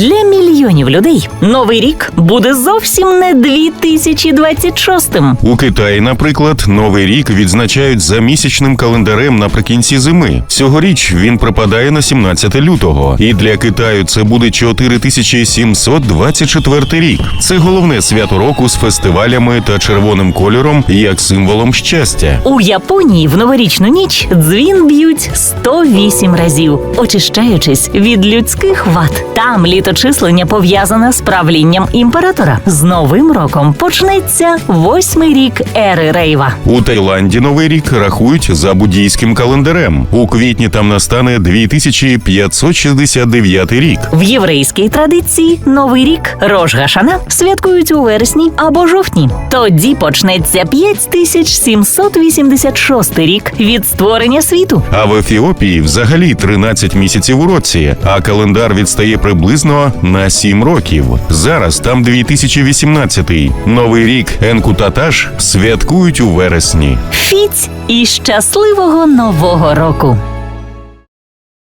Для мільйонів людей новий рік буде зовсім не 2026-м. У Китаї, наприклад, новий рік відзначають за місячним календарем наприкінці зими. Цьогоріч він припадає на 17 лютого, і для Китаю це буде 4724 рік. Це головне свято року з фестивалями та червоним кольором як символом щастя. У Японії в новорічну ніч дзвін б'ють 108 разів, очищаючись від людських вад. Там літочислення пов'язане з правлінням імператора. З новим роком почнеться восьмий рік ери Рейва. У Таїланді новий рік рахують за буддійським календарем. У квітні там настане 2569 рік. В єврейській традиції новий рік Рож Гашана святкують у вересні або жовтні. Тоді почнеться 5786 рік від створення світу. А в Ефіопії взагалі 13 місяців у році, а календар відстає приблизно на 7 років. Зараз там 2018. Новий рік Енкутаташ святкують у вересні. Фіць і щасливого нового року!